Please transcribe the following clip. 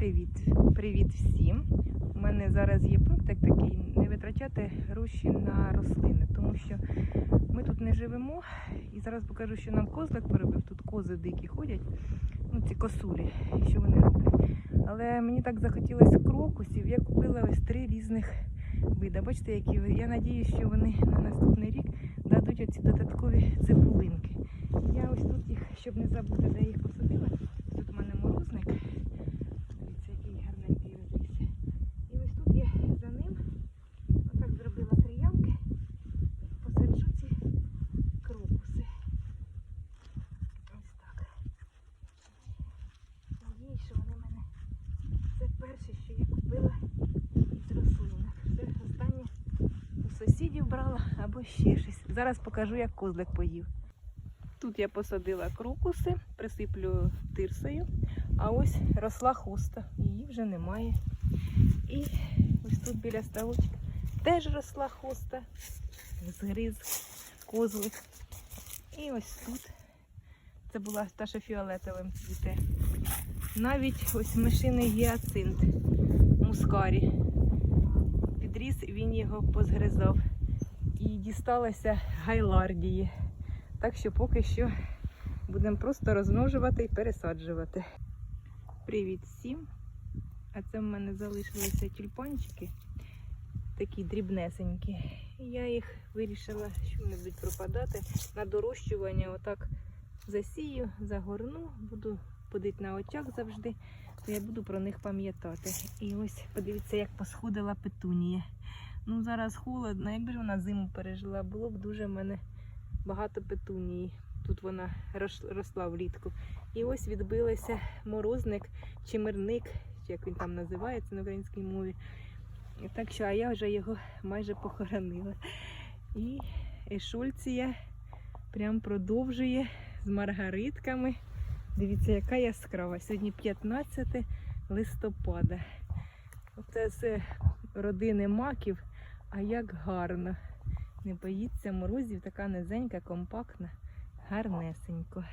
Привіт, привіт всім. У мене зараз є пункт такий не витрачати гроші на рослини, тому що ми тут не живемо. І зараз покажу, що нам козлик перебив. Тут кози дикі ходять, ну ці косулі, що вони роблять. Але мені так захотілося крокусів. Я купила ось три різних вида. Бачите, які я надію, що вони на наступний рік дадуть оці додаткові цибулинки. Я ось тут їх, щоб не забути, де їх посадила. Тут у мене морозник. Дивіться, який гарненький розрісся. І ось тут я за ним отак зробила три ямки. Посаджу ці крокуси. Ось так. Надіюсь, що вони в мене. Це я купила із рослинок. Все останнє у сусідів брала або ще щось. Зараз покажу, як козлик поїв. Тут я посадила крокуси, присиплю тирсою, а ось росла хуста, її вже немає. І ось тут біля ставочка теж росла хуста, згриз козлик. І ось тут це була та, що фіолетовим цвіте. Навіть ось мишиний гіацинт мускарі. Підріс, він його позгризав. І дісталося гайлардії. Так що поки що будемо просто розмножувати і пересаджувати. Привіт всім! А це в мене залишилися тюльпанчики, такі дрібнесенькі. Я їх вирішила, що вони будуть пропадати на дорощування. Отак засію, загорну, буду подити на очах завжди, то я буду про них пам'ятати. І ось подивіться, як посходила петунія. Ну зараз холодно, якби ж вона зиму пережила, було б дуже в мене багато петунії. Тут вона росла влітку. І ось відбилися морозник, чимирник, чи як він там називається на українській мові. Так що, а я вже його майже похоронила. І ешульція прям продовжує з маргаритками. Дивіться, яка яскрава. Сьогодні 15 листопада. Оце з родини маків, а як гарно. Не боїться морозів, така низенька, компактна, гарнесенько.